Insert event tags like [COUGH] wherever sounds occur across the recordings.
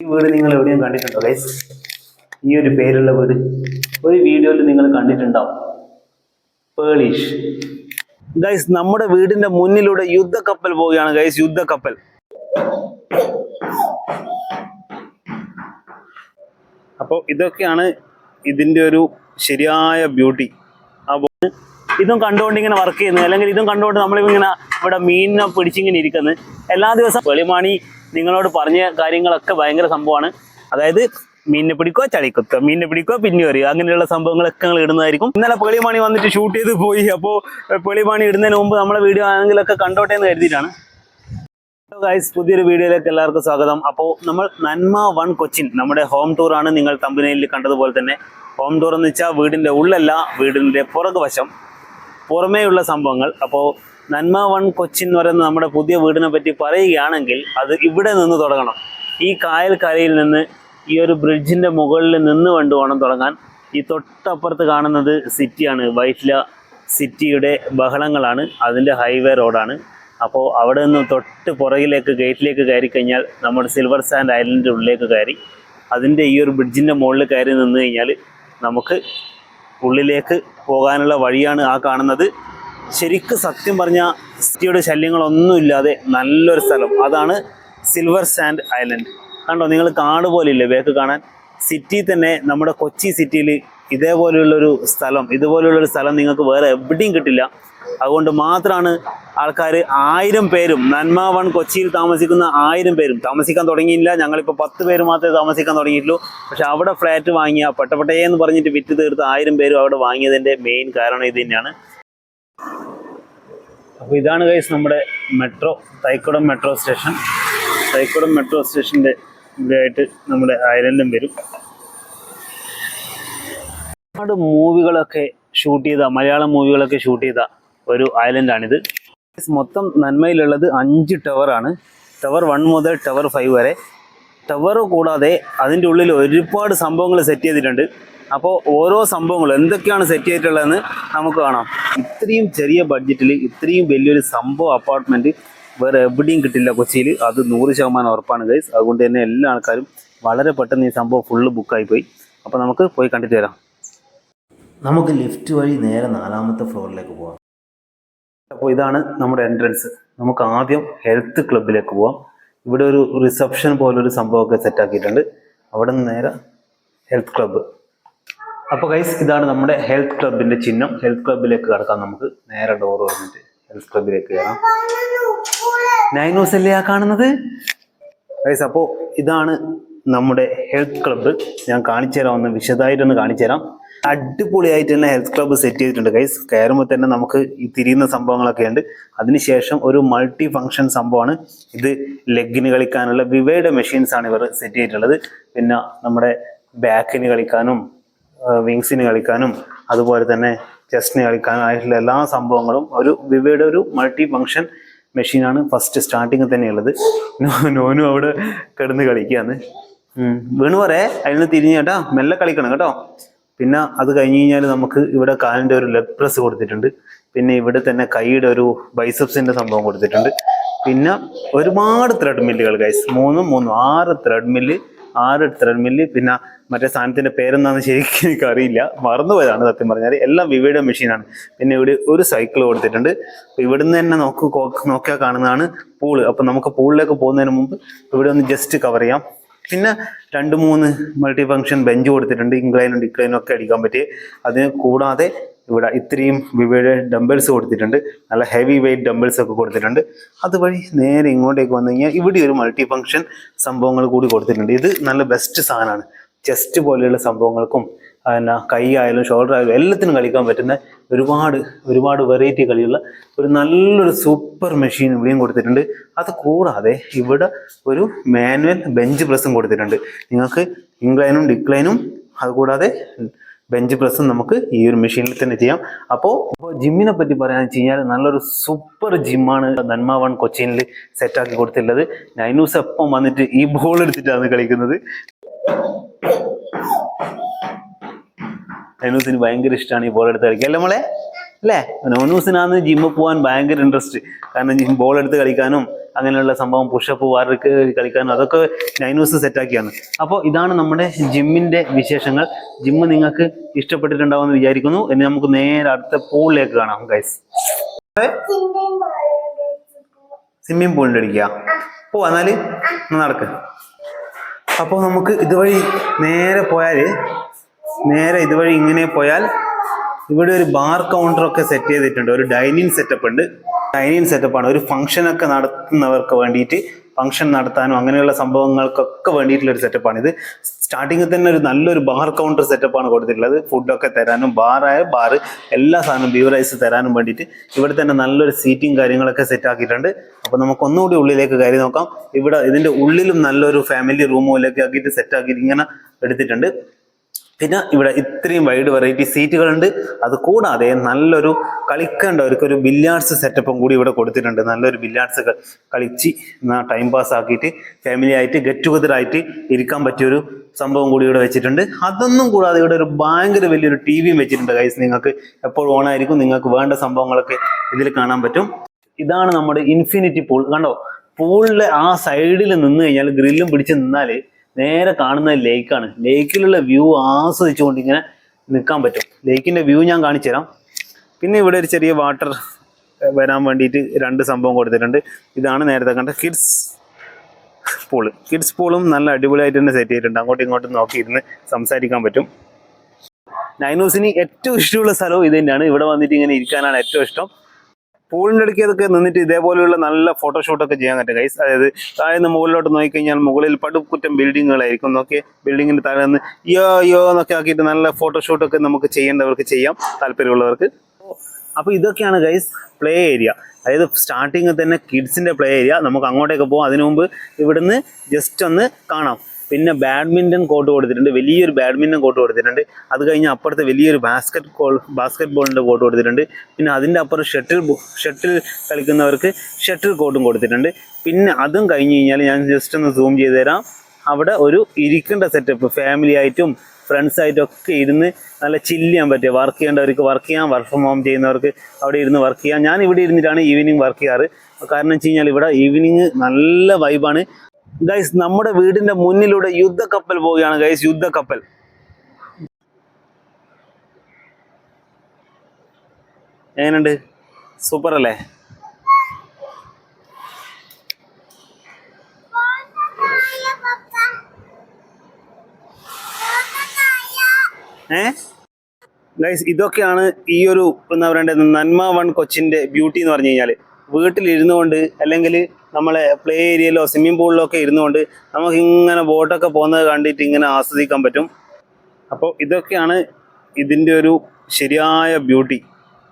ഈ വീട് നിങ്ങൾ എവിടെയും കണ്ടിട്ടുണ്ടോ ഗൈസ് ഈ ഒരു പേരുള്ള വീട് ഒരു വീഡിയോയിൽ നിങ്ങൾ കണ്ടിട്ടുണ്ടാവും. പേളീഷ് ഗൈസ് നമ്മുടെ വീടിന്റെ മുന്നിലൂടെ യുദ്ധക്കപ്പൽ പോവുകയാണ് ഗൈസ് യുദ്ധക്കപ്പൽ. അപ്പോൾ ഇതൊക്കെയാണ് ഇതിന്റെ ഒരു ശരിയായ ബ്യൂട്ടി അപ്പോൾ ഇതും കണ്ടുകൊണ്ട് ഇങ്ങനെ വർക്ക് ചെയ്യുന്നത് അല്ലെങ്കിൽ ഇതും കണ്ടുകൊണ്ട് നമ്മളിങ്ങനെ ഇവിടെ മീനിനെ പിടിച്ചിങ്ങനെ ഇരിക്കുന്നത്. എല്ലാ ദിവസവും വെളിമാണി നിങ്ങളോട് പറഞ്ഞ കാര്യങ്ങളൊക്കെ ഭയങ്കര സംഭവമാണ്. അതായത് മീനിനെ പിടിക്കുക ചളിക്കുത്തുക മീനിനെ പിടിക്കുക പിന്നെ വരിക അങ്ങനെയുള്ള സംഭവങ്ങളൊക്കെ ഞങ്ങൾ ഇടുന്നതായിരിക്കും. ഇന്നലെ പേളിമാണി വന്നിട്ട് ഷൂട്ട് ചെയ്ത് പോയി. അപ്പോൾ പേളിമാണി ഇടുന്നതിന് മുമ്പ് നമ്മളെ വീഡിയോ ആണെങ്കിലൊക്കെ കണ്ടോട്ടെ എന്ന് കരുതിയിട്ടാണ്. ഹലോ ഗൈസ് പുതിയൊരു വീഡിയോയിലേക്ക് എല്ലാവർക്കും സ്വാഗതം. അപ്പോൾ നമ്മൾ നന്മ വൺ കൊച്ചിൻ നമ്മുടെ ഹോം ടൂർ ആണ് നിങ്ങൾ തമ്പനയിൽ കണ്ടതുപോലെ തന്നെ. ഹോം ടൂർ എന്ന് വെച്ചാൽ വീടിന്റെ ഉള്ളല്ല വീടിന്റെ പുറകുവശം. പുറമേയുള്ള സംഭവങ്ങൾ. അപ്പോൾ നന്മ വൺ കൊച്ചിൻ എന്ന് പറയുന്ന നമ്മുടെ പുതിയ വീടിനെ പറ്റി പറയുകയാണെങ്കിൽ അത് ഇവിടെ നിന്ന് തുടങ്ങണം. ഈ കായൽ കരയിൽ നിന്ന് ഈ ഒരു ബ്രിഡ്ജിന്റെ മുകളിൽ നിന്ന് കൊണ്ട് വേണം തുടങ്ങാൻ. ഈ തൊട്ടപ്പുറത്ത് കാണുന്നത് സിറ്റിയാണ്. വൈറ്റ്ല സിറ്റിയുടെ ബഹളങ്ങളാണ്. അതിന്റെ ഹൈവേ റോഡാണ്. അപ്പോൾ അവിടെ നിന്ന് തൊട്ട് പുറകിലേക്ക് ഗേറ്റിലേക്ക് കയറി കഴിഞ്ഞാൽ നമ്മുടെ സിൽവർ സാൻഡ് ഐലൻഡിന്റെ ഉള്ളിലേക്ക് കയറി. അതിന്റെ ഈ ഒരു ബ്രിഡ്ജിന്റെ മുകളിൽ കയറി നിന്ന് കഴിഞ്ഞാൽ നമുക്ക് ഉള്ളിലേക്ക് പോകാനുള്ള വഴിയാണ് ആ കാണുന്നത്. ശരിക്ക് സത്യം പറഞ്ഞാൽ സിറ്റിയുടെ ശല്യങ്ങളൊന്നുമില്ലാതെ നല്ലൊരു സ്ഥലം. അതാണ് സിൽവർ സാൻഡ് ഐലൻഡ് കണ്ടോ നിങ്ങൾ കാട് ഇല്ലേ ബേക്ക് കാണാൻ? സിറ്റി തന്നെ നമ്മുടെ കൊച്ചി സിറ്റിയിൽ ഇതേപോലെയുള്ളൊരു സ്ഥലം ഇതുപോലെയുള്ളൊരു സ്ഥലം നിങ്ങൾക്ക് വേറെ എവിടെയും കിട്ടില്ല. അതുകൊണ്ട് മാത്രമാണ് ആൾക്കാർ ആയിരം പേരും നന്മ വൺ കൊച്ചിയിൽ താമസിക്കുന്ന ആയിരം പേരും. താമസിക്കാൻ തുടങ്ങിയില്ല ഞങ്ങളിപ്പോൾ പത്ത് പേര് മാത്രമേ താമസിക്കാൻ തുടങ്ങിയിട്ടുള്ളൂ. പക്ഷെ അവിടെ ഫ്ലാറ്റ് വാങ്ങിയ പെട്ടപ്പെട്ടേ എന്ന് പറഞ്ഞിട്ട് വിറ്റ് തീർത്ത് ആയിരം പേരും അവിടെ വാങ്ങിയതിന്റെ മെയിൻ കാരണം ഇത് തന്നെയാണ്. അപ്പോൾ ഇതാണ് കൈസ് നമ്മുടെ metro Thykoodam metro station Thykoodam metro സ്റ്റേഷന്റെ ഇവിടെയായിട്ട് നമ്മുടെ ഐലൻഡും വരും. ഒരുപാട് മൂവികളൊക്കെ ഷൂട്ട് ചെയ്ത മലയാളം മൂവികളൊക്കെ ഷൂട്ട് ചെയ്ത ഒരു ഐലൻഡാണിത് മൊത്തം നന്മയിലുള്ളത് അഞ്ച് ടവറാണ് ടവർ വൺ മുതൽ ടവർ ഫൈവ് വരെ. ടവർ കൂടാതെ അതിന്റെ ഉള്ളിൽ ഒരുപാട് സംഭവങ്ങൾ സെറ്റ് ചെയ്തിട്ടുണ്ട്. അപ്പോൾ ഓരോ സംഭവങ്ങളും എന്തൊക്കെയാണ് സെറ്റ് ചെയ്തിട്ടുള്ളതെന്ന് നമുക്ക് കാണാം. ഇത്രയും ചെറിയ ബഡ്ജറ്റിൽ ഇത്രയും വലിയൊരു സംഭവം അപ്പാർട്ട്മെന്റ് വേറെ എവിടെയും കിട്ടില്ല കൊച്ചിയിൽ അത് നൂറ് ശതമാനം ഉറപ്പാണ് ഗൈസ് അതുകൊണ്ട് തന്നെ എല്ലാ ആൾക്കാരും വളരെ പെട്ടെന്ന് ഈ സംഭവം ഫുള്ള് ബുക്കായി പോയി അപ്പോൾ നമുക്ക് പോയി കണ്ടിട്ട് വരാം. നമുക്ക് ലിഫ്റ്റ് വഴി നേരെ നാലാമത്തെ ഫ്ലോറിലേക്ക് പോവാം. അപ്പോൾ ഇതാണ് നമ്മുടെ എൻട്രൻസ് നമുക്ക് ആദ്യം ഹെൽത്ത് ക്ലബിലേക്ക് പോവാം. ഇവിടെ ഒരു റിസപ്ഷൻ പോലൊരു സംഭവമൊക്കെ സെറ്റാക്കിയിട്ടുണ്ട് അവിടെ നിന്ന് നേരെ ഹെൽത്ത് ക്ലബ്ബ് അപ്പോൾ ഗൈസ് ഇതാണ് നമ്മുടെ ഹെൽത്ത് ക്ലബിന്റെ ചിഹ്നം. ഹെൽത്ത് ക്ലബിലേക്ക് കടക്കാം നമുക്ക്. നേരെ ഡോർ തുറന്നിട്ട് ഹെൽത്ത് ക്ലബിലേക്ക് കയറാം. നൈനോസ് അല്ലേ ആ കാണുന്നത്? ഗൈസ് അപ്പോ ഇതാണ് നമ്മുടെ ഹെൽത്ത് ക്ലബ്ബ് ഞാൻ കാണിച്ചു തരാം ഒന്ന് വിശദമായിട്ടൊന്ന് കാണിച്ചു തരാം. അടിപൊളിയായിട്ട് തന്നെ ഹെൽത്ത് ക്ലബ്ബ് സെറ്റ് ചെയ്തിട്ടുണ്ട് ഗൈസ് കയറുമ്പോൾ തന്നെ നമുക്ക് ഈ തിരിയുന്ന സംഭവങ്ങളൊക്കെ ഉണ്ട്. അതിനുശേഷം ഒരു മൾട്ടി ഫങ്ഷൻ സംഭവമാണ്. ഇത് ലെഗിന് കളിക്കാനുള്ള വിവയുടെ മെഷീൻസ് ആണ് ഇവർ സെറ്റ് ചെയ്തിട്ടുള്ളത്. പിന്നെ നമ്മുടെ ബാക്കിന് കളിക്കാനും വിങ്സിന് കളിക്കാനും അതുപോലെ തന്നെ ചെസ്റ്റിന് കളിക്കാനും ആയിട്ടുള്ള എല്ലാ സംഭവങ്ങളും ഒരു വിവയുടെ ഒരു മൾട്ടി ഫങ്ഷൻ മെഷീനാണ് ഫസ്റ്റ് സ്റ്റാർട്ടിങ് തന്നെയുള്ളത് നോനും അവിടെ കിടന്ന് കളിക്കുകയാണ് വീണു പറയേ അതിൽ നിന്ന് തിരിഞ്ഞ് കേട്ടോ. മെല്ലെ കളിക്കണം കേട്ടോ. പിന്നെ അത് കഴിഞ്ഞ് കഴിഞ്ഞാൽ നമുക്ക് ഇവിടെ കാലിന്റെ ഒരു ലെഗ് പ്രസ് കൊടുത്തിട്ടുണ്ട്. പിന്നെ ഇവിടെ തന്നെ കൈയുടെ ഒരു ബൈസപ്സിന്റെ സംഭവം കൊടുത്തിട്ടുണ്ട്. പിന്നെ ഒരുപാട് ത്രെഡ് മില്ലുകൾ മൂന്നും മൂന്നും ആറ് ത്രെഡ് മില്ല് ആറ് മില്ലി പിന്നെ മറ്റേ സാധനത്തിന്റെ പേരെന്താണെന്ന് ശരിക്കും എനിക്ക് അറിയില്ല മറന്നുപോയതാണ് സത്യം പറഞ്ഞാൽ എല്ലാം വിവയുടെ മെഷീനാണ് പിന്നെ ഇവിടെ ഒരു സൈക്കിൾ കൊടുത്തിട്ടുണ്ട്. അപ്പൊ ഇവിടുന്ന് തന്നെ നോക്ക് നോക്കിയാൽ കാണുന്നതാണ് പൂൾ അപ്പൊ നമുക്ക് പൂളിലേക്ക് പോകുന്നതിന് മുമ്പ് ഇവിടെ ഒന്ന് ജസ്റ്റ് കവർ ചെയ്യാം. പിന്നെ രണ്ട് മൂന്ന് മൾട്ടി ഫങ്ഷൻ ബെഞ്ച് കൊടുത്തിട്ടുണ്ട് ഇംഗ്ലൈനും ഡിക്ലൈനും ഒക്കെ അടിക്കാൻ പറ്റിയ. അതിന് കൂടാതെ ഇവിടെ ഇത്രയും വിവയുടെ ഡംബിൾസ് കൊടുത്തിട്ടുണ്ട്. നല്ല ഹെവി വെയിറ്റ് ഡംബിൾസ് ഒക്കെ കൊടുത്തിട്ടുണ്ട്. അതുവഴി നേരെ ഇങ്ങോട്ടേക്ക് വന്നു കഴിഞ്ഞാൽ ഇവിടെ ഒരു മൾട്ടി ഫംഗ്ഷൻ സംഭവങ്ങൾ കൂടി കൊടുത്തിട്ടുണ്ട്. ഇത് നല്ല ബെസ്റ്റ് സാധനമാണ്. ചെസ്റ്റ് പോലെയുള്ള സംഭവങ്ങൾക്കും പിന്നെ കൈ ആയാലും ഷോൾഡർ ആയാലും എല്ലാത്തിനും കളിക്കാൻ പറ്റുന്ന ഒരുപാട് ഒരുപാട് വെറൈറ്റി കളിയുള്ള ഒരു നല്ലൊരു സൂപ്പർ മെഷീൻ ഇവിടെയും കൊടുത്തിട്ടുണ്ട്. അത് കൂടാതെ ഇവിടെ ഒരു മാനുവൽ ബെഞ്ച് പ്രസ്സും കൊടുത്തിട്ടുണ്ട്. നിങ്ങൾക്ക് ഇൻക്ലൈനും ഡിക്ലൈനും അതുകൂടാതെ ബെഞ്ച് പ്രസ്സും നമുക്ക് ഈ ഒരു മെഷീനിൽ തന്നെ ചെയ്യാം. അപ്പോൾ ഇപ്പോൾ ജിമ്മിനെ പറ്റി പറയാന്ന് വെച്ച് കഴിഞ്ഞാൽ നല്ലൊരു സൂപ്പർ ജിമ്മാണ് നന്മ വൺ കൊച്ചിയിൽ സെറ്റാക്കി കൊടുത്തിട്ടുള്ളത്. നൈനൂസ് എപ്പം വന്നിട്ട് ഈ ബോൾ എടുത്തിട്ടാണ് കളിക്കുന്നത്. നൈനൂസിന് ഭയങ്കര ഇഷ്ടമാണ് ഈ ബോൾ എടുത്ത് കളിക്കുക അല്ലേ മോളെ? അല്ലേ? നോനൂസിനാന്ന് ജിമ്മിൽ പോകാൻ ഭയങ്കര ഇൻട്രസ്റ്റ് കാരണം ജിം ബോൾ എടുത്ത് കളിക്കാനും അങ്ങനെയുള്ള സംഭവം പുഷപ്പ് വാർക്ക് കളിക്കാനും അതൊക്കെ നൈനൂസ് സെറ്റാക്കിയാണ് അപ്പോൾ ഇതാണ് നമ്മുടെ ജിമ്മിന്റെ വിശേഷങ്ങൾ. ജിമ്മ് നിങ്ങൾക്ക് ഇഷ്ടപ്പെട്ടിട്ടുണ്ടാവുമെന്ന് വിചാരിക്കുന്നു. ഇനി നമുക്ക് നേരെ അടുത്ത പൂളിലേക്ക് കാണാം ഗൈസ് സ്വിമ്മിംഗ് പൂളിന്റെ അടിക്കുക പോവാ എന്നാൽ എന്നാ നടക്ക്? അപ്പോൾ നമുക്ക് ഇതുവഴി നേരെ പോയാൽ നേരെ ഇതുവഴി ഇങ്ങനെ പോയാൽ ഇവിടെ ഒരു ബാർ കൗണ്ടർ ഒക്കെ സെറ്റ് ചെയ്തിട്ടുണ്ട്. ഒരു ഡൈനിങ് സെറ്റപ്പ് ഉണ്ട്. ഡൈനിങ് സെറ്റപ്പ് ആണ്. ഒരു ഫംഗ്ഷൻ ഒക്കെ നടത്തുന്നവർക്ക് വേണ്ടിയിട്ട് ഫംഗ്ഷൻ നടത്താനും അങ്ങനെയുള്ള സംഭവങ്ങൾക്കൊക്കെ വേണ്ടിയിട്ടുള്ള ഒരു സെറ്റപ്പാണ് ഇത്. സ്റ്റാർട്ടിങ്ങിൽ തന്നെ ഒരു നല്ലൊരു ബാർ കൗണ്ടർ സെറ്റപ്പാണ് കൊടുത്തിട്ടുള്ളത്. ഫുഡൊക്കെ തരാനും ബാറായ ബാറ് എല്ലാ സാധനവും ബീവറൈസ് തരാനും വേണ്ടിയിട്ട് ഇവിടെ തന്നെ നല്ലൊരു സീറ്റിംഗ് കാര്യങ്ങളൊക്കെ സെറ്റ് ആക്കിയിട്ടുണ്ട്. അപ്പോൾ നമുക്ക് ഒന്നുകൂടി ഉള്ളിലേക്ക് കയറി നോക്കാം. ഇവിടെ ഇതിന്റെ ഉള്ളിലും നല്ലൊരു ഫാമിലി റൂമുകളിലേക്ക് ആക്കിയിട്ട് സെറ്റ് ആക്കിയിട്ട് ഇങ്ങനെ എടുത്തിട്ടുണ്ട്. പിന്നെ ഇവിടെ ഇത്രയും വൈഡ് വെറൈറ്റി സീറ്റുകളുണ്ട് അത് കൂടാതെ നല്ലൊരു കളിക്കേണ്ടവർക്ക് ഒരു ബില്യാർഡ്സ് സെറ്റപ്പും കൂടി ഇവിടെ കൊടുത്തിട്ടുണ്ട്. നല്ലൊരു ബില്യാർഡ്സ് കളിച്ച് ടൈം പാസ് ആക്കിയിട്ട് ഫാമിലി ആയിട്ട് ഗെറ്റ് ടുഗദർ ആയിട്ട് ഇരിക്കാൻ പറ്റിയൊരു സംഭവം കൂടി ഇവിടെ വെച്ചിട്ടുണ്ട്. അതൊന്നും കൂടാതെ ഇവിടെ ഒരു ഭയങ്കര വലിയൊരു ടി വിയും വെച്ചിട്ടുണ്ട് ഗൈസ് നിങ്ങൾക്ക് എപ്പോഴും ഓണായിരിക്കും നിങ്ങൾക്ക് വേണ്ട സംഭവങ്ങളൊക്കെ ഇതിൽ കാണാൻ പറ്റും. ഇതാണ് നമ്മുടെ ഇൻഫിനിറ്റി പൂൾ കണ്ടോ? പൂളിലെ ആ സൈഡിൽ നിന്ന് കഴിഞ്ഞാൽ ഗ്രില്ലും പിടിച്ച് നിന്നാൽ നേരെ കാണുന്നത് ലേക്കാണ് ലേക്കിലുള്ള വ്യൂ ആസ്വദിച്ചുകൊണ്ട് ഇങ്ങനെ നിൽക്കാൻ പറ്റും. ലേക്കിന്റെ വ്യൂ ഞാൻ കാണിച്ചു തരാം. പിന്നെ ഇവിടെ ഒരു ചെറിയ വാട്ടർ വരാൻ വേണ്ടിയിട്ട് രണ്ട് സംഭവം കൊടുത്തിട്ടുണ്ട്. ഇതാണ് നേരത്തെ കണ്ട കിഡ്സ് പൂൾ കിഡ്സ് പൂളും നല്ല അടിപൊളിയായിട്ട് തന്നെ സെറ്റ് ചെയ്തിട്ടുണ്ട്. അങ്ങോട്ടും ഇങ്ങോട്ടും നോക്കിയിരുന്ന് സംസാരിക്കാൻ പറ്റും. നൈനൂസിന് ഏറ്റവും ഇഷ്ടമുള്ള സ്ഥലവും ഇത് തന്നെയാണ്. ഇവിടെ വന്നിട്ട് ഇങ്ങനെ ഇരിക്കാനാണ് ഏറ്റവും ഇഷ്ടം. പൂളിന്റെ ഇടയ്ക്ക് അതൊക്കെ നിന്നിട്ട് ഇതേപോലെയുള്ള നല്ല ഫോട്ടോഷൂട്ടൊക്കെ ചെയ്യാൻ പറ്റും. ഗൈസ് അതായത് താഴെ മുകളിലോട്ട് നോക്കിക്കഴിഞ്ഞാൽ മുകളിൽ പടുക്കുറ്റം ബിൽഡിങ്ങുകളായിരിക്കും നോക്കി ബിൽഡിങ്ങിന്റെ താഴെ നിന്ന് യോ യോ എന്നൊക്കെ ആക്കിയിട്ട് നല്ല ഫോട്ടോഷൂട്ടൊക്കെ നമുക്ക് ചെയ്യേണ്ടവർക്ക് ചെയ്യാം. താല്പര്യമുള്ളവർക്ക്. അപ്പോൾ ഇതൊക്കെയാണ് ഗൈസ് പ്ലേ ഏരിയ അതായത് സ്റ്റാർട്ടിങ് തന്നെ കിഡ്സിന്റെ പ്ലേ ഏരിയ നമുക്ക് അങ്ങോട്ടേക്ക് പോകാം അതിനു മുമ്പ് ഇവിടുന്ന് ജസ്റ്റ് ഒന്ന് കാണാം. പിന്നെ ബാഡ്മിന്റൺ കോർട്ട് കൊടുത്തിട്ടുണ്ട്. വലിയൊരു ബാഡ്മിന്റൺ കോർട്ട് കൊടുത്തിട്ടുണ്ട്. അത് കഴിഞ്ഞ് അപ്പുറത്ത് വലിയൊരു ബാസ്ക്കറ്റ് കോൾ ബാസ്ക്കറ്റ് ബോളിന്റെ കോർട്ട് കൊടുത്തിട്ടുണ്ട്. പിന്നെ അതിന്റെ അപ്പുറം ഷട്ടിൽ ഷട്ടിൽ കളിക്കുന്നവർക്ക് ഷട്ടിൽ കോർട്ടും കൊടുത്തിട്ടുണ്ട്. പിന്നെ അതും കഴിഞ്ഞ് കഴിഞ്ഞാൽ ഞാൻ ജസ്റ്റ് ഒന്ന് സൂം ചെയ്ത് തരാം. അവിടെ ഒരു ഇരിക്കേണ്ട സെറ്റപ്പ് ഫാമിലി ആയിട്ടും ഫ്രണ്ട്സ് ആയിട്ടും ഒക്കെ ഇരുന്ന് നല്ല ചില്ല് ചെയ്യാൻ പറ്റിയ വർക്ക് ചെയ്യേണ്ടവർക്ക് വർക്ക് ചെയ്യാം. വർക്ക് ഫ്രം ഹോം ചെയ്യുന്നവർക്ക് അവിടെ ഇരുന്ന് വർക്ക് ചെയ്യാം. ഞാൻ ഇവിടെ ഇരുന്നിട്ടാണ് ഈവനിങ് വർക്ക് ചെയ്യാറ്. കാരണം വെച്ച് കഴിഞ്ഞാൽ ഇവിടെ ഈവനിങ് നല്ല വൈബാണ് ഗൈസ് നമ്മുടെ വീടിന്റെ മുന്നിലൂടെ യുദ്ധക്കപ്പൽ പോവുകയാണ്. ഗൈസ് യുദ്ധക്കപ്പൽ. എങ്ങനെയുണ്ട്? സൂപ്പർ അല്ലേ? ഏ? ഗൈസ് ഇതൊക്കെയാണ് ഈ ഒരു എന്താ പറയണ്ടത് നന്മ വൺ കൊച്ചിന്റെ ബ്യൂട്ടി എന്ന് പറഞ്ഞു കഴിഞ്ഞാൽ വീട്ടിലിരുന്നു കൊണ്ട് അല്ലെങ്കിൽ നമ്മളെ പ്ലേ ഏരിയയിലോ സ്വിമ്മിംഗ് പൂളിലോ ഒക്കെ ഇരുന്നുകൊണ്ട് നമുക്ക് ഇങ്ങനെ ബോട്ടൊക്കെ പോകുന്നത് കണ്ടിട്ട് ഇങ്ങനെ ആസ്വദിക്കാൻ പറ്റും. അപ്പോൾ ഇതൊക്കെയാണ് ഇതിന്റെ ഒരു ശരിയായ ബ്യൂട്ടി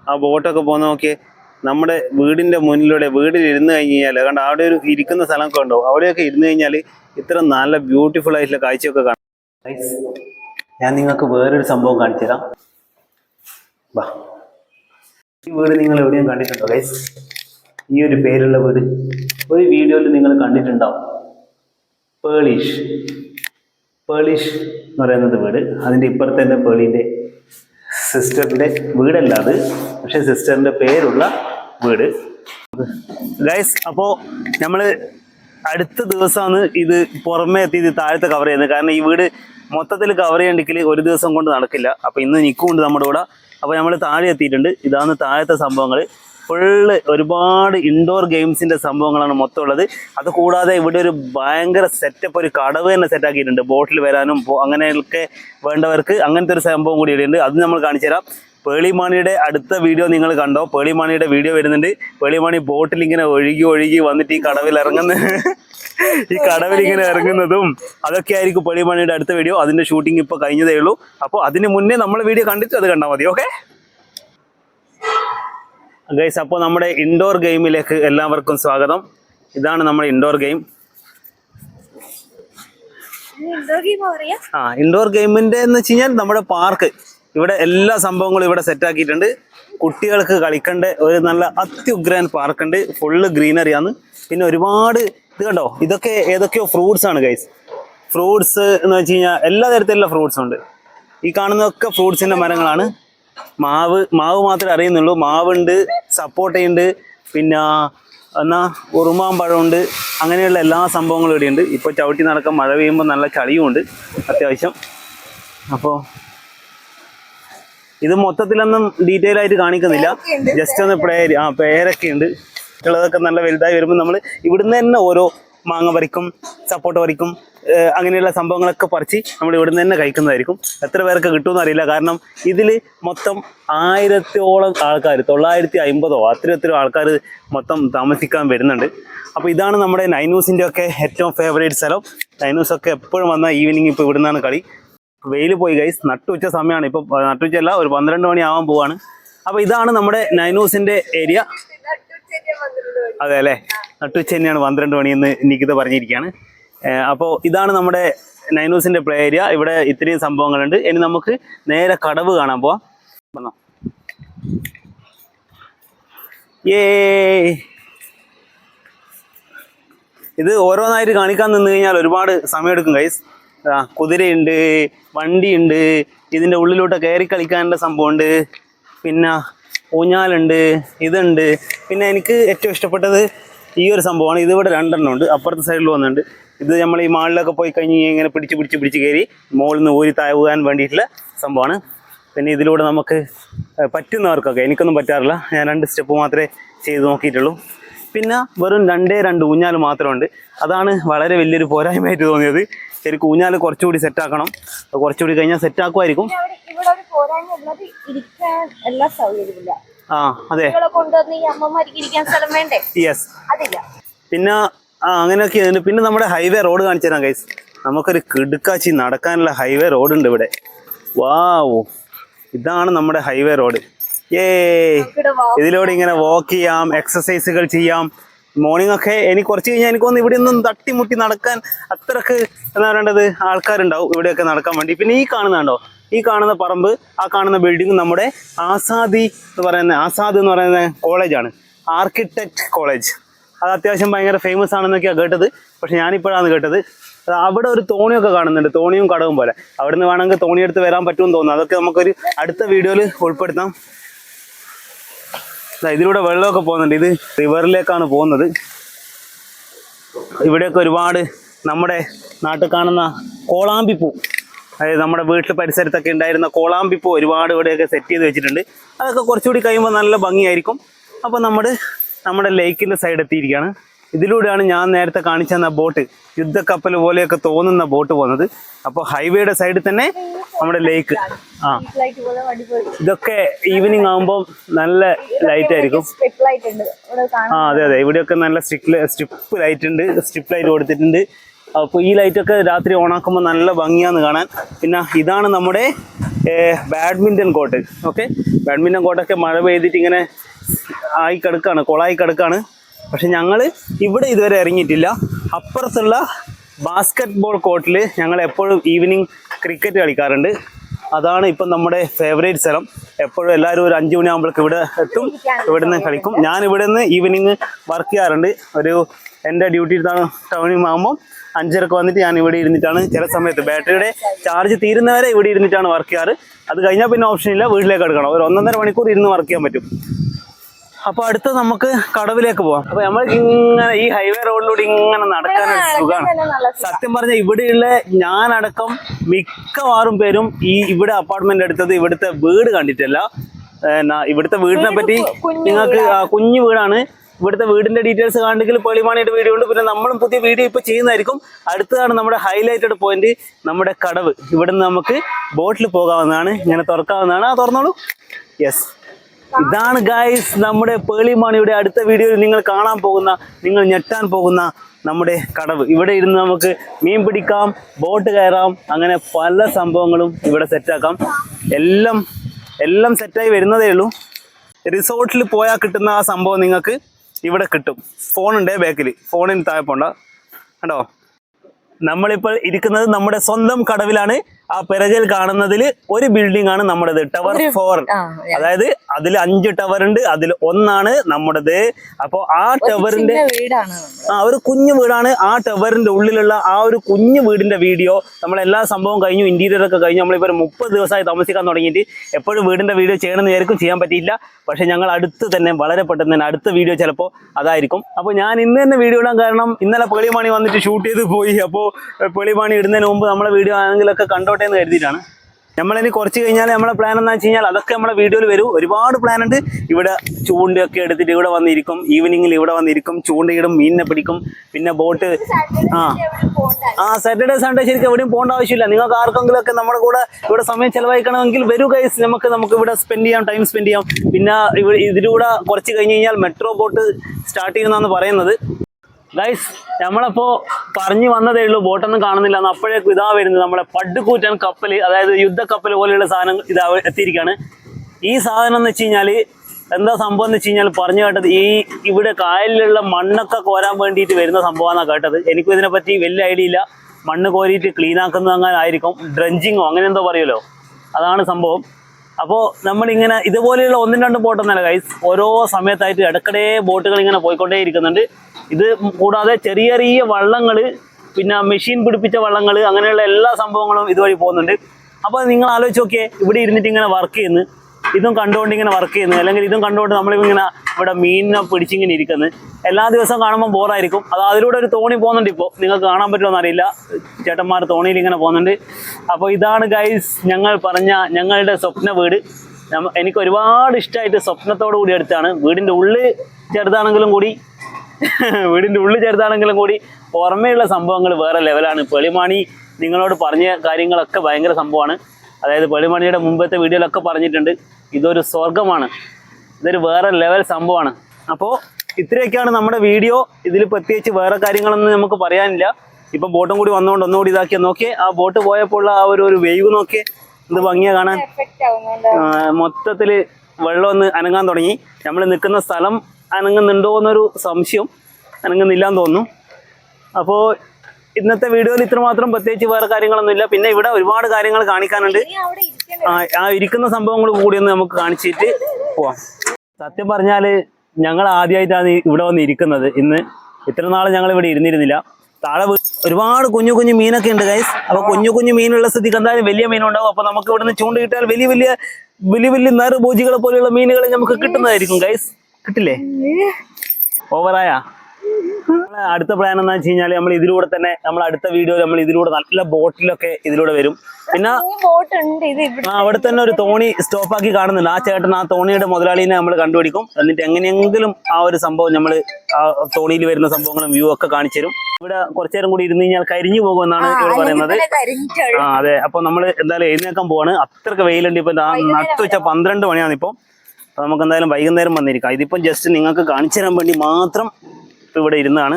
ആ ബോട്ടൊക്കെ പോകുന്ന നോക്കിയേ നമ്മുടെ വീടിന്റെ മുന്നിലൂടെ വീട്ടിലിരുന്ന് കഴിഞ്ഞ് കഴിഞ്ഞാൽ കണ്ട അവിടെ ഒരു ഇരിക്കുന്ന സ്ഥലമൊക്കെ ഉണ്ടോ? അവിടെയൊക്കെ ഇരുന്ന് കഴിഞ്ഞാൽ ഇത്ര നല്ല ബ്യൂട്ടിഫുൾ ആയിട്ടുള്ള കാഴ്ചയൊക്കെ കാണാം. ഞാൻ നിങ്ങൾക്ക് വേറൊരു സംഭവം കാണിച്ചു തരാം. വാ. ഈ വീട് നിങ്ങൾ എവിടെയും കണ്ടിട്ടുണ്ടോ ഗൈസ് ഈ ഒരു പേരുള്ള വീട് ഒരു വീഡിയോയിൽ നിങ്ങൾ കണ്ടിട്ടുണ്ടാവും. പേളിഷ് പേളിഷ് എന്ന് പറയുന്നത് വീട്. അതിന്റെ ഇപ്പുറത്തെ തന്നെ പേളിന്റെ സിസ്റ്ററിന്റെ വീടല്ല അത്. പക്ഷേ സിസ്റ്ററിന്റെ പേരുള്ള വീട്. ഗൈസ് അപ്പോൾ നമ്മൾ അടുത്ത ദിവസമാണ് ഇത് പുറമേ എത്തി ഇത് താഴത്തെ കവർ ചെയ്യുന്നത്. കാരണം ഈ വീട് മൊത്തത്തിൽ കവർ ചെയ്യണ്ടെങ്കിൽ ഒരു ദിവസം കൊണ്ട് നടക്കില്ല. അപ്പോൾ ഇന്ന് നിൽക്കുന്നുണ്ട് നമ്മുടെ കൂടെ. അപ്പോൾ നമ്മൾ താഴെ എത്തിയിട്ടുണ്ട്. ഇതാണ് താഴത്തെ സംഭവങ്ങൾ ഫുള്ള് ഒരുപാട് ഇൻഡോർ ഗെയിംസിന്റെ സംഭവങ്ങളാണ് മൊത്തം ഉള്ളത്. അത് കൂടാതെ ഇവിടെ ഒരു ഭയങ്കര സെറ്റപ്പ് ഒരു കടവ് തന്നെ സെറ്റ് ആക്കിയിട്ടുണ്ട്. ബോട്ടിൽ വരാനും അങ്ങനെയൊക്കെ വേണ്ടവർക്ക് അങ്ങനത്തെ ഒരു സംഭവം കൂടി ഇവിടെയുണ്ട്. അത് നമ്മൾ കാണിച്ചു തരാം. പേളിമാണിയുടെ അടുത്ത വീഡിയോ നിങ്ങൾ കണ്ടോ? പേളിമാണിയുടെ വീഡിയോ വരുന്നുണ്ട്. പേളിമാണി ബോട്ടിൽ ഇങ്ങനെ ഒഴുകി ഒഴുകി വന്നിട്ട് ഈ കടവിൽ ഇറങ്ങുന്ന ഈ കടവിൽ ഇങ്ങനെ ഇറങ്ങുന്നതും അതൊക്കെ ആയിരിക്കും പേളിമാണിയുടെ അടുത്ത വീഡിയോ അതിന്റെ ഷൂട്ടിംഗ് ഇപ്പൊ കഴിഞ്ഞതേ ഉള്ളൂ. അപ്പോൾ അതിന് മുന്നേ നമ്മൾ വീഡിയോ കണ്ടിട്ട് അത് കണ്ടാൽ മതി ഓക്കെ ഗൈസ് അപ്പോൾ നമ്മുടെ ഇൻഡോർ ഗെയിമിലേക്ക് എല്ലാവർക്കും സ്വാഗതം. ഇതാണ് നമ്മുടെ ഇൻഡോർ ഗെയിം ആ ഇൻഡോർ ഗെയിമിന്റെ എന്ന് വെച്ച് കഴിഞ്ഞാൽ നമ്മുടെ പാർക്ക് ഇവിടെ എല്ലാ സംഭവങ്ങളും ഇവിടെ സെറ്റ് ആക്കിയിട്ടുണ്ട്. കുട്ടികൾക്ക് കളിക്കേണ്ട ഒരു നല്ല അത്യുഗ്രൻ പാർക്ക് ഉണ്ട്. ഫുള്ള് ഗ്രീനറിയാണ് പിന്നെ ഒരുപാട് ഇത് കണ്ടോ? ഇതൊക്കെ ഏതൊക്കെയോ ഫ്രൂട്ട്സ് ആണ് ഗൈസ് ഫ്രൂട്ട്സ് എന്ന് വെച്ച് കഴിഞ്ഞാൽ എല്ലാ തരത്തിലുള്ള ഫ്രൂട്ട്സും ഉണ്ട്. ഈ കാണുന്നതൊക്കെ ഫ്രൂട്ട്സിന്റെ മരങ്ങളാണ്. മാവ് മാവ് മാത്രമേ അറിയുന്നുള്ളൂ. മാവുണ്ട് സപ്പോട്ടയുണ്ട് പിന്നെ എന്നാ ഉറുമാമ്പഴമുണ്ട് അങ്ങനെയുള്ള എല്ലാ സംഭവങ്ങളും ഇവിടെയുണ്ട്. ഇപ്പോൾ ചവിട്ടി നടക്കാൻ മഴ പെയ്യുമ്പോൾ നല്ല ചളിയുമുണ്ട് അത്യാവശ്യം. അപ്പോൾ ഇത് മൊത്തത്തിലൊന്നും ഡീറ്റെയിൽ ആയിട്ട് കാണിക്കുന്നില്ല. ജസ്റ്റ് ഒന്ന് പേര് ആ പേരൊക്കെ ഉണ്ട് മറ്റുള്ളതൊക്കെ നല്ല വലുതായി വരുമ്പോൾ നമ്മൾ ഇവിടുന്ന് തന്നെ ഓരോ മാങ്ങ പറിക്കും സപ്പോർട്ട് പറിക്കും. അങ്ങനെയുള്ള സംഭവങ്ങളൊക്കെ പറിച്ച് നമ്മൾ ഇവിടെ നിന്ന് തന്നെ കഴിക്കുന്നതായിരിക്കും. എത്ര പേർക്ക് കിട്ടുമെന്ന് അറിയില്ല. കാരണം ഇതിൽ മൊത്തം ആയിരത്തോളം ആൾക്കാർ തൊള്ളായിരത്തി അമ്പതോ അത്രയും ആൾക്കാർ മൊത്തം താമസിക്കാൻ വരുന്നുണ്ട്. അപ്പോൾ ഇതാണ് നമ്മുടെ നൈനൂസിന്റെ ഒക്കെ ഏറ്റവും ഫേവറേറ്റ് സ്ഥലം. നൈനൂസൊക്കെ എപ്പോഴും വന്നാൽ ഈവനിങ് ഇപ്പോൾ ഇവിടുന്നാണ് കളി. വെയിൽ പോയി ഗൈസ് നട്ടുച്ച സമയമാണ്. ഇപ്പം നട്ടുച്ചയല്ല ഒരു പന്ത്രണ്ട് മണി ആവാൻ പോവാണ്. അപ്പോൾ ഇതാണ് നമ്മുടെ നൈനൂസിന്റെ ഏരിയ അതെ അല്ലേ? നട്ടുച്ച തന്നെയാണ് പന്ത്രണ്ട് മണിയെന്ന് നികിത പറഞ്ഞിരിക്കുകയാണ്. അപ്പോൾ ഇതാണ് നമ്മുടെ നൈനൂസിന്റെ പ്ലേ ഏരിയ ഇവിടെ ഇത്രയും സംഭവങ്ങളുണ്ട്. ഇനി നമുക്ക് നേരെ കടവ് കാണാൻ പോവാം. ഏ ഇത് ഓരോന്നായിട്ട് കാണിക്കാൻ നിന്ന് കഴിഞ്ഞാൽ ഒരുപാട് സമയമെടുക്കും കൈസ് കുതിരയുണ്ട് വണ്ടിയുണ്ട് ഇതിന്റെ ഉള്ളിലോട്ട് കയറി കളിക്കാനുള്ള സംഭവമുണ്ട്. പിന്നെ ഊഞ്ഞാലുണ്ട് ഇതുണ്ട്. പിന്നെ എനിക്ക് ഏറ്റവും ഇഷ്ടപ്പെട്ടത് ഈ ഒരു സംഭവമാണ്. ഇതിവിടെ രണ്ടെണ്ണം ഉണ്ട്. അപ്പുറത്തെ സൈഡിൽ വന്നിട്ടുണ്ട്. ഇത് നമ്മൾ ഈ മാളിലൊക്കെ പോയി കഴിഞ്ഞ് ഇങ്ങനെ പിടിച്ച് പിടിച്ച് പിടിച്ച് കയറി മുകളിൽ നിന്ന് ഊരി താഴുവാൻ വേണ്ടിയിട്ടുള്ള സംഭവമാണ്. പിന്നെ ഇതിലൂടെ നമുക്ക് പറ്റുന്നവർക്കൊക്കെ എനിക്കൊന്നും പറ്റാറില്ല. ഞാൻ രണ്ട് സ്റ്റെപ്പ് മാത്രമേ ചെയ്ത് നോക്കിയിട്ടുള്ളൂ. പിന്നെ വെറും രണ്ടേ രണ്ട് ഊഞ്ഞാൽ മാത്രമുണ്ട്. അതാണ് വളരെ വലിയൊരു പോരായ്മയായിട്ട് തോന്നിയത്. ശരിക്കും ഊഞ്ഞാൽ കുറച്ചുകൂടി സെറ്റാക്കണം കുറച്ചുകൂടി കഴിഞ്ഞാൽ സെറ്റാക്കുമായിരിക്കും ആ അതെ. കുട്ടികളെ കൊണ്ടുവന്ന് ഈ അമ്മമാർക്ക് ഇരിക്കാൻ സ്ഥലം വേണ്ടേ? യെസ് അതില്ല. പിന്നെ അങ്ങനെയൊക്കെ പിന്നെ നമ്മുടെ ഹൈവേ റോഡ് കാണിച്ചു തരാം ഗൈസ് നമുക്കൊരു കിടുക്കാച്ചി നടക്കാനുള്ള ഹൈവേ റോഡ് ഉണ്ട് ഇവിടെ. വാവ് ഇതാണ് നമ്മുടെ ഹൈവേ റോഡ്. ഏ ഇതിലൂടെ ഇങ്ങനെ വാക്ക് ചെയ്യാം എക്സസൈസുകൾ ചെയ്യാം. മോർണിംഗ് ഒക്കെ എനിക്ക് കുറച്ച് കഴിഞ്ഞാൽ എനിക്കൊന്ന് ഇവിടെ ഒന്നും തട്ടിമുട്ടി നടക്കാൻ അത്രയ്ക്ക് എന്താ പറയേണ്ടത്? ആൾക്കാരുണ്ടാവും ഇവിടെയൊക്കെ നടക്കാൻ വേണ്ടി. പിന്നെ ഈ കാണുന്നുണ്ടോ ഈ കാണുന്ന പറമ്പ് ആ കാണുന്ന ബിൽഡിംഗ് നമ്മുടെ ആസാദി എന്ന് പറയുന്ന ആസാദ് എന്ന് പറയുന്ന കോളേജാണ് ആർക്കിടെക്ട് കോളേജ് അത് അത്യാവശ്യം ഭയങ്കര ഫേമസ് ആണെന്നൊക്കെയാണ് കേട്ടത്. പക്ഷെ ഞാനിപ്പോഴാണ് കേട്ടത്. അവിടെ ഒരു തോണിയൊക്കെ കാണുന്നുണ്ട്. തോണിയും കടവും പോലെ. അവിടുന്ന് വേണമെങ്കിൽ തോണി എടുത്ത് വരാൻ പറ്റുമെന്ന് തോന്നുന്നു. അതൊക്കെ നമുക്കൊരു അടുത്ത വീഡിയോയിൽ ഉൾപ്പെടുത്താം. ഇതിലൂടെ വെള്ളമൊക്കെ പോകുന്നുണ്ട്. ഇത് റിവറിലേക്കാണ് പോകുന്നത്. ഇവിടെയൊക്കെ ഒരുപാട് നമ്മുടെ നാട്ടിൽ കാണുന്ന കോളാമ്പിപ്പൂ അതായത് നമ്മുടെ വീട്ടിൽ പരിസരത്തൊക്കെ ഉണ്ടായിരുന്ന കോളാമ്പിപ്പൂ ഒരുപാട് ഇവിടെയൊക്കെ സെറ്റ് ചെയ്ത് വെച്ചിട്ടുണ്ട്. അതൊക്കെ കുറച്ചുകൂടി കഴിയുമ്പോൾ നല്ല ഭംഗിയായിരിക്കും. അപ്പോൾ നമ്മുടെ നമ്മുടെ ലേക്കിന്റെ സൈഡ് എത്തിയിരിക്കുകയാണ്. ഇതിലൂടെയാണ് ഞാൻ നേരത്തെ കാണിച്ചു തന്ന ബോട്ട് യുദ്ധക്കപ്പൽ പോലെയൊക്കെ തോന്നുന്ന ബോട്ട് പോകുന്നത് അപ്പോൾ ഹൈവേയുടെ സൈഡിൽ തന്നെ നമ്മുടെ ലേക്ക് ആ. ഇതൊക്കെ ഈവനിങ് ആകുമ്പോൾ നല്ല ലൈറ്റ് ആയിരിക്കും. ആ അതെ അതെ. ഇവിടെയൊക്കെ നല്ല സ്ട്രിപ്പ് സ്ട്രിപ്പ് ലൈറ്റ് ഉണ്ട്. സ്ട്രിപ്പ് ലൈറ്റ് കൊടുത്തിട്ടുണ്ട്. അപ്പോൾ ഈ ലൈറ്റൊക്കെ രാത്രി ഓണാക്കുമ്പോൾ നല്ല ഭംഗിയാണെന്ന് കാണാൻ. പിന്നെ ഇതാണ് നമ്മുടെ ബാഡ്മിന്റൺ കോർട്ട് ഓക്കെ ബാഡ്മിന്റൺ കോർട്ടൊക്കെ മഴ പെയ്തിട്ട് ഇങ്ങനെ ആയി കിടക്കാണ് കുളമായി കിടക്കാണ്. പക്ഷെ ഞങ്ങൾ ഇവിടെ ഇതുവരെ ഇറങ്ങിയിട്ടില്ല. അപ്പുറത്തുള്ള ബാസ്ക്കറ്റ് ബോൾ കോർട്ടിൽ ഞങ്ങൾ എപ്പോഴും ഈവനിങ് ക്രിക്കറ്റ് കളിക്കാറുണ്ട്. അതാണ് ഇപ്പം നമ്മുടെ ഫേവറേറ്റ് സ്ഥലം. എപ്പോഴും എല്ലാവരും ഒരു അഞ്ച് മണിയാകുമ്പോഴേക്ക് ഇവിടെ എത്തും ഇവിടുന്ന് കളിക്കും. ഞാൻ ഇവിടെ നിന്ന് ഈവനിങ് വർക്ക് ചെയ്യാറുണ്ട് ഒരു എന്റെ ഡ്യൂട്ടി ടൗണിൽ ആകുമ്പോൾ അഞ്ചരക്ക് വന്നിട്ട് ഞാൻ ഇവിടെ ഇരുന്നിട്ടാണ്. ചില സമയത്ത് ബാറ്ററിയുടെ ചാർജ് തീരുന്നവരെ ഇവിടെ ഇരുന്നിട്ടാണ് വർക്ക് ചെയ്യാറ്. അത് കഴിഞ്ഞാൽ പിന്നെ ഓപ്ഷൻ ഇല്ല വീട്ടിലേക്ക് എടുക്കണം. ഒരു ഒന്നൊന്നര മണിക്കൂർ ഇരുന്ന് വർക്ക് ചെയ്യാൻ പറ്റും. അപ്പൊ അടുത്ത നമുക്ക് കടവിലേക്ക് പോവാം. അപ്പൊ നമ്മൾ ഇങ്ങനെ ഈ ഹൈവേ റോഡിലൂടെ ഇങ്ങനെ നടക്കാൻ സുഖമാണ് സത്യം പറഞ്ഞ ഇവിടെയുള്ള ഞാനടക്കം മിക്കവാറും പേരും ഈ ഇവിടെ അപ്പാർട്ട്മെന്റ് എടുത്തത് ഇവിടുത്തെ വീട് കണ്ടിട്ടല്ല. ഇവിടുത്തെ വീടിനെ പറ്റി നിങ്ങൾക്ക് കുഞ്ഞു വീടാണ്. ഇവിടുത്തെ വീടിന്റെ ഡീറ്റെയിൽസ് കാണണമെങ്കിൽ പേളിമാണിയുടെ വീഡിയോ ഉണ്ട്. പിന്നെ നമ്മളും പുതിയ വീഡിയോ ഇപ്പൊ ചെയ്യുന്നതായിരിക്കും. അടുത്തതാണ് നമ്മുടെ ഹൈലൈറ്റഡ് പോയിന്റ് നമ്മുടെ കടവ്. ഇവിടുന്ന് നമുക്ക് ബോട്ടിൽ പോകാവുന്നതാണ്. ഇങ്ങനെ തുറക്കാവുന്നതാണ്. ആ തുറന്നോളൂ. യെസ് ഇതാണ് ഗായ്സ് നമ്മുടെ പേളിമാണിയുടെ അടുത്ത വീഡിയോയിൽ നിങ്ങൾ കാണാൻ പോകുന്ന നിങ്ങൾ ഞെട്ടാൻ പോകുന്ന നമ്മുടെ കടവ്. ഇവിടെ ഇരുന്ന് നമുക്ക് മീൻ പിടിക്കാം ബോട്ട് കയറാം അങ്ങനെ പല സംഭവങ്ങളും ഇവിടെ സെറ്റാക്കാം എല്ലാം എല്ലാം സെറ്റായി വരുന്നതേ ഉള്ളൂ. റിസോർട്ടിൽ പോയാൽ കിട്ടുന്ന ആ സംഭവം നിങ്ങൾക്ക് ഇവിടെ കിട്ടും. ഫോണുണ്ട് ബാക്കിൽ ഫോണിന് താഴെ പോണ്ട. കണ്ടോ? നമ്മളിപ്പോൾ ഇരിക്കുന്നത് നമ്മുടെ സ്വന്തം കടവിലാണ്. ആ പിറകിൽ കാണുന്നതിൽ ഒരു ബിൽഡിംഗ് ആണ് നമ്മുടേത്. ടവർ ഫോർ അതായത് അതിൽ അഞ്ച് ടവർ ഉണ്ട് അതിൽ ഒന്നാണ് നമ്മുടേത്. അപ്പോൾ ആ ടവറിന്റെ ആ ഒരു കുഞ്ഞു വീടാണ് ആ ടവറിന്റെ ഉള്ളിലുള്ള ആ ഒരു കുഞ്ഞു വീടിന്റെ വീഡിയോ നമ്മൾ എല്ലാ സംഭവം കഴിഞ്ഞു ഇന്റീരിയർ ഒക്കെ കഴിഞ്ഞു. നമ്മളിപ്പോൾ ഒരു മുപ്പത് ദിവസമായി താമസിക്കാൻ തുടങ്ങിയിട്ട് എപ്പോഴും വീടിന്റെ വീഡിയോ ചെയ്യണമെന്ന് വിചാരിക്കും ചെയ്യാൻ പറ്റിയില്ല. പക്ഷെ ഞങ്ങൾ അടുത്ത് തന്നെ വളരെ പെട്ടെന്ന് തന്നെ അടുത്ത വീഡിയോ ചിലപ്പോൾ അതായിരിക്കും. അപ്പോൾ ഞാൻ ഇന്ന് തന്നെ വീഡിയോ ഇടാൻ കാരണം ഇന്നലെ പേളിമാണി വന്നിട്ട് ഷൂട്ട് ചെയ്ത് പോയി. അപ്പോൾ പേളിമാണി ഇടുന്നതിന് മുമ്പ് നമ്മളെ വീഡിയോ ആണെങ്കിലൊക്കെ കണ്ടോട്ടെ എന്ന് കരുതിയിട്ടാണ്. നമ്മളിനി കുറച്ച് കഴിഞ്ഞാൽ നമ്മളെ പ്ലാൻ എന്താ വെച്ച് കഴിഞ്ഞാൽ അതൊക്കെ നമ്മളെ വീഡിയോയിൽ വരും. ഒരുപാട് പ്ലാൻ ഉണ്ട്. ഇവിടെ ചൂണ്ടയൊക്കെ എടുത്തിട്ട് ഇവിടെ വന്നിരിക്കും. ഈവനിങ്ങിൽ ഇവിടെ വന്നിരിക്കും. ചൂണ്ടയിടും മീനിനെ പിടിക്കും. പിന്നെ ബോട്ട് ആ. ആ സാറ്റർഡേ സൺഡേ ശരിക്കും എവിടെയും പോകേണ്ട ആവശ്യമില്ല. നിങ്ങൾക്ക് ആർക്കെങ്കിലും ഒക്കെ നമ്മുടെ കൂടെ ഇവിടെ സമയം ചെലവഴിക്കണമെങ്കിൽ വരൂ ഗൈസ് നമുക്ക് നമുക്ക് ഇവിടെ സ്പെൻഡ് ചെയ്യാം ടൈം സ്പെൻഡ് ചെയ്യാം. പിന്നെ ഇതിലൂടെ കുറച്ച് കഴിഞ്ഞ് കഴിഞ്ഞാൽ മെട്രോ ബോട്ട് സ്റ്റാർട്ട് ചെയ്യുന്നതാണ് പറയുന്നത്. ഗൈസ് നമ്മളപ്പോ പറഞ്ഞു വന്നതേ ഉള്ളൂ ബോട്ടൊന്നും കാണുന്നില്ല എന്ന്. അപ്പോഴേക്കും ഇതാ വരുന്നത് നമ്മുടെ പടുകൂറ്റൻ കപ്പൽ അതായത് യുദ്ധ കപ്പൽ പോലെയുള്ള സാധനം ഇതാ എത്തിയിരിക്കുകയാണ് ഈ സാധനം എന്ന് വെച്ച് കഴിഞ്ഞാൽ എന്താ സംഭവം എന്ന് വെച്ച് കഴിഞ്ഞാൽ പറഞ്ഞു കേട്ടത് ഈ ഇവിടെ കായലിലുള്ള മണ്ണൊക്കെ കോരാൻ വേണ്ടിയിട്ട് വരുന്ന സംഭവമാണ് കേട്ടത്. എനിക്കും ഇതിനെപ്പറ്റി വലിയ ഐഡിയ ഇല്ല. മണ്ണ് കോരിയിട്ട് ക്ലീൻ ആയിരിക്കും. ഡ്രഞ്ചിങ്ങോ അങ്ങനെ എന്തോ പറയുമല്ലോ. അതാണ് സംഭവം. അപ്പോൾ നമ്മളിങ്ങനെ ഇതുപോലെയുള്ള ഒന്നും രണ്ടും ബോട്ടൊന്നല്ല ഗൈസ് ഓരോ സമയത്തായിട്ട് ഇടക്കിടെ ബോട്ടുകൾ ഇങ്ങനെ പോയിക്കൊണ്ടേ ഇരിക്കുന്നുണ്ട്. ഇത് കൂടാതെ ചെറിയ ചെറിയ വള്ളങ്ങൾ പിന്നെ മെഷീൻ പിടിപ്പിച്ച വള്ളങ്ങൾ അങ്ങനെയുള്ള എല്ലാ സംഭവങ്ങളും ഇതുവഴി പോകുന്നുണ്ട്. അപ്പോൾ നിങ്ങൾ ആലോചിച്ച് നോക്കിയേ ഇവിടെ ഇരുന്നിട്ട് ഇങ്ങനെ വർക്ക് ചെയ്യുന്നു. ഇതും കണ്ടുകൊണ്ട് ഇങ്ങനെ വർക്ക് ചെയ്യുന്നത്. അല്ലെങ്കിൽ ഇതും കണ്ടുകൊണ്ട് നമ്മളിങ്ങനെ ഇവിടെ മീനിനെ പിടിച്ചിങ്ങനെ ഇരിക്കുന്നത്. എല്ലാ ദിവസവും കാണുമ്പോൾ ബോറായിരിക്കും അത് അതിലൂടെ ഒരു തോണി പോകുന്നുണ്ട് ഇപ്പോൾ നിങ്ങൾക്ക് കാണാൻ പറ്റുമോ അറിയില്ല. ചേട്ടന്മാർ തോണിയിൽ ഇങ്ങനെ പോകുന്നുണ്ട്. അപ്പോൾ ഇതാണ് ഗൈസ് ഞങ്ങൾ പറഞ്ഞ ഞങ്ങളുടെ സ്വപ്ന വീട്. എനിക്ക് ഒരുപാട് ഇഷ്ടമായിട്ട് സ്വപ്നത്തോടു കൂടി എടുത്താണ് വീടിന്റെ ഉള്ളിൽ ചെറുതാണെങ്കിലും കൂടി [LAUGHS] വീടിന്റെ ഉള്ളിൽ ചെറുതാണെങ്കിലും കൂടി പുറമേയുള്ള സംഭവങ്ങൾ വേറെ ലെവലാണ് പെളിമാണി നിങ്ങളോട് പറഞ്ഞ കാര്യങ്ങളൊക്കെ ഭയങ്കര സംഭവമാണ്. അതായത് പെളിമണിയുടെ മുമ്പത്തെ വീഡിയോയിലൊക്കെ പറഞ്ഞിട്ടുണ്ട്. ഇതൊരു സ്വർഗമാണ് ഇതൊരു വേറെ ലെവൽ സംഭവമാണ്. അപ്പോൾ ഇത്രയൊക്കെയാണ് നമ്മുടെ വീഡിയോ ഇതിൽ പ്രത്യേകിച്ച് വേറെ കാര്യങ്ങളൊന്നും നമുക്ക് പറയാനില്ല. ഇപ്പം ബോട്ടും കൂടി വന്നുകൊണ്ട് ഒന്നുകൂടി ഇതാക്കിയാൽ നോക്കിയേ. ആ ബോട്ട് പോയപ്പോൾ ആ ഒരു ഒരു വേവ് നോക്കിയേ. ഇത് ഭംഗിയാ കാണാൻ. മൊത്തത്തിൽ വെള്ളം ഒന്ന് അനങ്ങാൻ തുടങ്ങി. നമ്മൾ നിൽക്കുന്ന സ്ഥലം അനങ്ങുന്നുണ്ടോ എന്നൊരു സംശയം അനങ്ങുന്നില്ല എന്ന് തോന്നുന്നു. അപ്പോൾ ഇന്നത്തെ വീഡിയോയിൽ ഇത്രമാത്രം പ്രത്യേകിച്ച് വേറെ കാര്യങ്ങളൊന്നുമില്ല. പിന്നെ ഇവിടെ ഒരുപാട് കാര്യങ്ങൾ കാണിക്കാനുണ്ട്. ആ ഇരിക്കുന്ന സംഭവങ്ങൾ കൂടി ഒന്ന് നമുക്ക് കാണിച്ചിട്ട് പോവാം. സത്യം പറഞ്ഞാൽ ഞങ്ങൾ ആദ്യമായിട്ടാണ് ഇവിടെ വന്ന് ഇരിക്കുന്നത്. ഇന്ന് ഇത്ര നാൾ ഞങ്ങൾ ഇവിടെ ഇരുന്നിരുന്നില്ല. താഴെ ഒരുപാട് കുഞ്ഞു കുഞ്ഞു മീനൊക്കെ ഉണ്ട് ഗൈസ് അപ്പൊ കുഞ്ഞു കുഞ്ഞു മീനുള്ള സ്ഥിതിക്ക് എന്തായാലും വലിയ മീനുണ്ടാവും. അപ്പൊ നമുക്ക് ഇവിടുന്ന് ചൂണ്ട കിട്ടിയാൽ വലിയ വലിയ വലിയ വലിയ നറുബൂജികളെ പോലെയുള്ള മീനുകൾ നമുക്ക് കിട്ടുന്നതായിരിക്കും ഗൈസ് കിട്ടില്ലേ? ഓവറായ അടുത്ത പ്ലാൻ എന്താ വെച്ച് കഴിഞ്ഞാൽ നമ്മൾ ഇതിലൂടെ തന്നെ നമ്മൾ അടുത്ത വീഡിയോ നമ്മൾ ഇതിലൂടെ നല്ല ബോട്ടിലൊക്കെ ഇതിലൂടെ വരും. പിന്നെ അവിടെ തന്നെ ഒരു തോണി സ്റ്റോപ്പ് ആക്കി കാണുന്നുണ്ട്. ആ ചേട്ടൻ ആ തോണിയുടെ മുതലാളിനെ നമ്മൾ കണ്ടുപിടിക്കും. എന്നിട്ട് എങ്ങനെയെങ്കിലും ആ ഒരു സംഭവം നമ്മൾ ആ തോണിയിൽ വരുന്ന സംഭവങ്ങളും വ്യൂ ഒക്കെ കാണിച്ചു തരും. ഇവിടെ കുറച്ചു നേരം കൂടി ഇരുന്ന് കഴിഞ്ഞാൽ കരിഞ്ഞു പോകുമെന്നാണ് ഇവിടെ പറയുന്നത്. ആ അതെ. അപ്പൊ നമ്മൾ എന്തായാലും എഴുന്നേക്കാൻ പോവാണ്. അത്രയ്ക്ക് വെയിലുണ്ട് ഇപ്പൊ. നട്ടു വെച്ച പന്ത്രണ്ട് മണിയാണ് ഇപ്പം നമുക്ക് എന്തായാലും വൈകുന്നേരം വന്നിരിക്കാം. ഇതിപ്പം ജസ്റ്റ് നിങ്ങൾക്ക് കാണിച്ചു തരാൻ വേണ്ടി മാത്രം ഇപ്പൊ ഇവിടെ ഇരുന്നാണ്.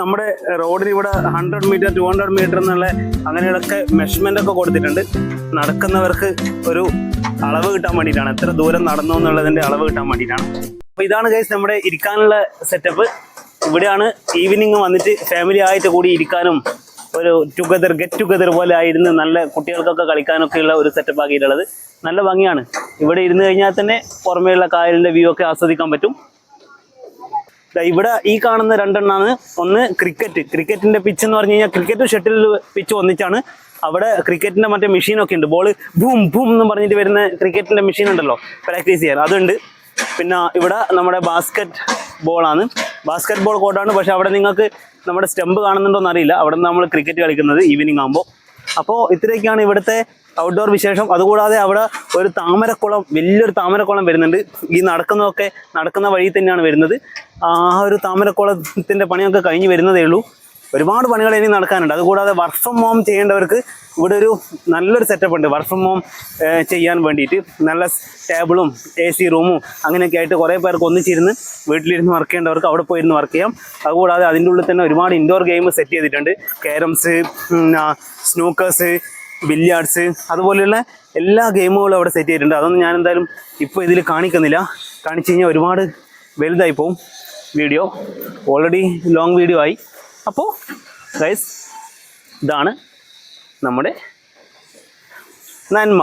നമ്മുടെ റോഡിന് ഇവിടെ hundred metre two hundred metre എന്നുള്ള അങ്ങനെയൊക്കെ മെഷർമെന്റ് ഒക്കെ കൊടുത്തിട്ടുണ്ട്. നടക്കുന്നവർക്ക് ഒരു അളവ് കിട്ടാൻ വേണ്ടിയിട്ടാണ്. എത്ര ദൂരം നടന്നു എന്നുള്ളതിന്റെ അളവ് കിട്ടാൻ വേണ്ടിയിട്ടാണ്. അപ്പോൾ ഇതാണ് ഗൈസ് നമ്മുടെ ഇരിക്കാനുള്ള സെറ്റപ്പ് ഇവിടെയാണ് ഈവനിങ് വന്നിട്ട് ഫാമിലി ആയിട്ട് കൂടി ഇരിക്കാനും ഒരു ടുഗദർ ഗെറ്റ് ടുഗദർ പോലെ ആയിരുന്നു നല്ല കുട്ടികൾക്കൊക്കെ കളിക്കാനൊക്കെയുള്ള ഒരു സെറ്റപ്പ് ആക്കിയിട്ടുള്ളത്. നല്ല ഭംഗിയാണ്. ഇവിടെ ഇരുന്ന് കഴിഞ്ഞാൽ തന്നെ പുറമേയുള്ള കായലിന്റെ വ്യൂ ഒക്കെ ആസ്വദിക്കാൻ പറ്റും. ഇവിടെ ഈ കാണുന്ന രണ്ടെണ്ണാണ്. ഒന്ന് ക്രിക്കറ്റ് ക്രിക്കറ്റിന്റെ പിച്ച് എന്ന് പറഞ്ഞു കഴിഞ്ഞാൽ ക്രിക്കറ്റ് ഷട്ടിൽ പിച്ച് ഒന്നിച്ചാണ്. അവിടെ ക്രിക്കറ്റിന്റെ മറ്റേ മെഷീനൊക്കെ ഉണ്ട്. ബോൾ ഭൂം ഭൂം എന്ന് പറഞ്ഞിട്ട് വരുന്ന ക്രിക്കറ്റിന്റെ മെഷീൻ ഉണ്ടല്ലോ. പ്രാക്ടീസ് ചെയ്യാൻ. അതുണ്ട്. പിന്നെ ഇവിടെ നമ്മുടെ ബാസ്ക്കറ്റ് ബോളാണ് ബാസ്ക്കറ്റ് ബോൾ കോർട്ടാണ് പക്ഷെ അവിടെ നിങ്ങൾക്ക് നമ്മുടെ സ്റ്റെമ്പ് കാണുന്നുണ്ടോ എന്നറിയില്ല അവിടെ നമ്മൾ ക്രിക്കറ്റ് കളിക്കുന്നത് ഈവനിങ് ആകുമ്പോൾ അപ്പോൾ ഇത്രയൊക്കെയാണ് ഇവിടുത്തെ ഔട്ട്ഡോർ വിശേഷം. അതുകൂടാതെ അവിടെ ഒരു താമരക്കുളം വലിയൊരു താമരക്കുളം വരുന്നുണ്ട്. ഈ നടക്കുന്നതൊക്കെ നടക്കുന്ന വഴി തന്നെയാണ് വരുന്നത്. ആ ഒരു താമരക്കുളത്തിന്റെ പണിയൊക്കെ കഴിഞ്ഞ് വരുന്നതേ ഉള്ളൂ. ഒരുപാട് പണികൾ ഇനി നടക്കാനുണ്ട്. അതുകൂടാതെ വർക്ക് ഫ്രം ഹോം ചെയ്യേണ്ടവർക്ക് ഇവിടെ ഒരു നല്ലൊരു സെറ്റപ്പ് ഉണ്ട്. വർക്ക് ഫ്രം ഹോം ചെയ്യാൻ വേണ്ടിയിട്ട് നല്ല ടേബിളും എ സി റൂമും അങ്ങനെയൊക്കെ ആയിട്ട് കുറേ പേർക്ക് ഒന്നിച്ചിരുന്ന് വീട്ടിലിരുന്ന് വർക്ക് ചെയ്യേണ്ടവർക്ക് അവിടെ പോയിരുന്ന് വർക്ക് ചെയ്യാം. അതുകൂടാതെ അതിന്റെ ഉള്ളിൽ തന്നെ ഒരുപാട് ഇൻഡോർ ഗെയിം സെറ്റ് ചെയ്തിട്ടുണ്ട്. ക്യാരംസ് സ്നൂക്കേഴ്സ് ബില്യാർഡ്സ് അതുപോലെയുള്ള എല്ലാ ഗെയിമുകളും അവിടെ സെറ്റ് ചെയ്തിട്ടുണ്ട്. അതൊന്നും ഞാൻ എന്തായാലും ഇപ്പോൾ ഇതിൽ കാണിക്കുന്നില്ല. കാണിച്ചു കഴിഞ്ഞാൽ ഒരുപാട് വലുതായി പോവും വീഡിയോ. ഓൾറെഡി ലോങ് വീഡിയോ ആയി. അപ്പോൾ ഗൈസ് ഇതാണ് നമ്മുടെ നന്മ.